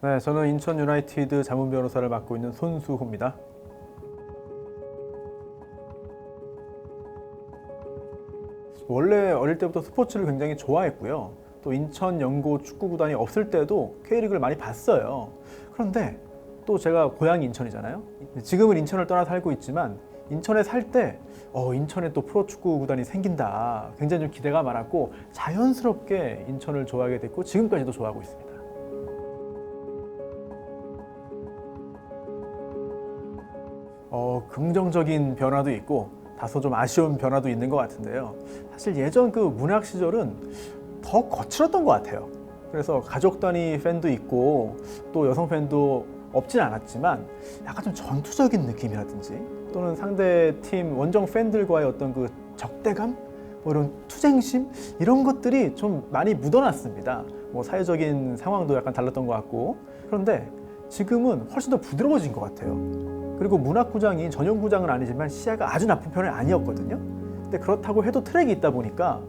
네, 저는 인천 유나이티드 자문 변호사를 맡고 있는 손수호입니다. 원래 어릴 때부터 스포츠를 굉장히 좋아했고요. 또 인천 연고 축구 구단이 없을 때도 K리그를 많이 봤어요. 그런데 또 제가 고향이 인천이잖아요. 지금은 인천을 떠나 살고 있지만 인천에 살 때 어, 인천에 또 프로축구 구단이 생긴다. 굉장히 좀 기대가 많았고 자연스럽게 인천을 좋아하게 됐고 지금까지도 좋아하고 있습니다. 어, 긍정적인 변화도 있고 다소 좀 아쉬운 변화도 있는 것 같은데요. 사실 예전 그 문학 시절은 더 거칠었던 것 같아요. 그래서 가족 단위 팬도 있고 또 여성 팬도 없진 않았지만 약간 좀 전투적인 느낌이라든지 또는 상대 팀 원정 팬들과의 어떤 그 적대감 뭐 이런 투쟁심 이런 것들이 좀 많이 묻어났습니다. 뭐 사회적인 상황도 약간 달랐던 것 같고 그런데 지금은 훨씬 더 부드러워진 것 같아요. 그리고 문학구장이 전용구장은 아니지만 시야가 아주 나쁜 편은 아니었거든요. 근데 그렇다고 해도 트랙이 있다 보니까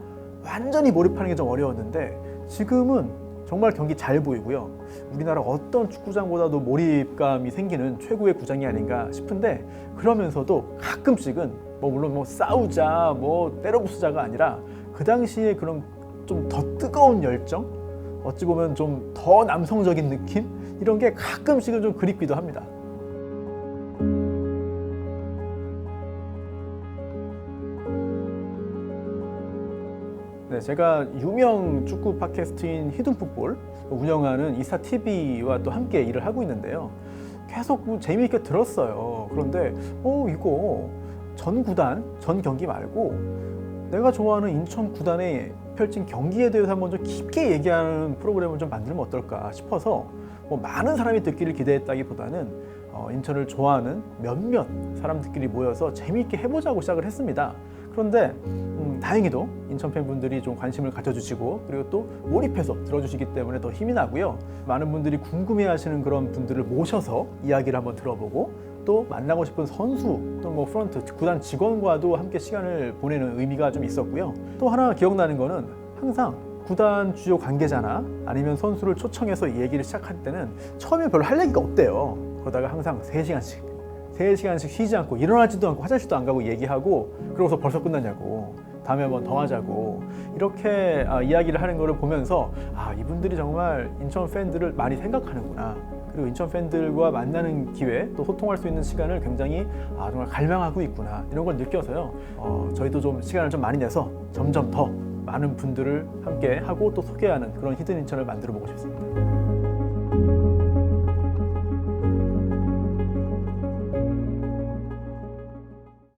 완전히 몰입하는 게 좀 어려웠는데 지금은 정말 경기 잘 보이고요. 우리나라 어떤 축구장보다도 몰입감이 생기는 최고의 구장이 아닌가 싶은데 그러면서도 가끔씩은 뭐 물론 뭐 싸우자 뭐 때려부수자가 아니라 그 당시에 그런 좀 더 뜨거운 열정 어찌 보면 좀 더 남성적인 느낌 이런 게 가끔씩은 좀 그립기도 합니다. 네, 제가 유명 축구 팟캐스트인 히든 풋볼 운영하는 이사 TV와 또 함께 일을 하고 있는데요. 계속 뭐 재미있게 들었어요. 그런데 어 이거 전 구단 전 경기 말고 내가 좋아하는 인천 구단에 펼친 경기에 대해서 한번 좀 깊게 얘기하는 프로그램을 좀 만들면 어떨까 싶어서 뭐 많은 사람이 듣기를 기대했다기보다는 어, 인천을 좋아하는 몇몇 사람들끼리 모여서 재미있게 해보자고 시작을 했습니다. 그런데 음, 다행히도 인천 팬분들이 좀 관심을 가져주시고 그리고 또 몰입해서 들어주시기 때문에 더 힘이 나고요. 많은 분들이 궁금해하시는 그런 분들을 모셔서 이야기를 한번 들어보고 또 만나고 싶은 선수 또 뭐 프런트 구단 직원과도 함께 시간을 보내는 의미가 좀 있었고요. 또 하나 기억나는 거는 항상 구단 주요 관계자나 아니면 선수를 초청해서 이 얘기를 시작할 때는 처음에 별로 할 얘기가 없대요. 그러다가 항상 3시간씩 3시간씩 쉬지 않고 일어나지도 않고 화장실도 안 가고 얘기하고 그러고서 벌써 끝났냐고 다음에 한번 더 하자고. 이렇게 아, 이야기를 하는 거를 보면서 아 이분들이 정말 인천 팬들을 많이 생각하는구나. 그리고 인천 팬들과 만나는 기회 또 소통할 수 있는 시간을 굉장히 아 정말 갈망하고 있구나. 이런 걸 느껴서요. 어, 저희도 좀 시간을 좀 많이 내서 점점 더 많은 분들을 함께 하고 또 소개하는 그런 히든 인천을 만들어 보고 싶습니다.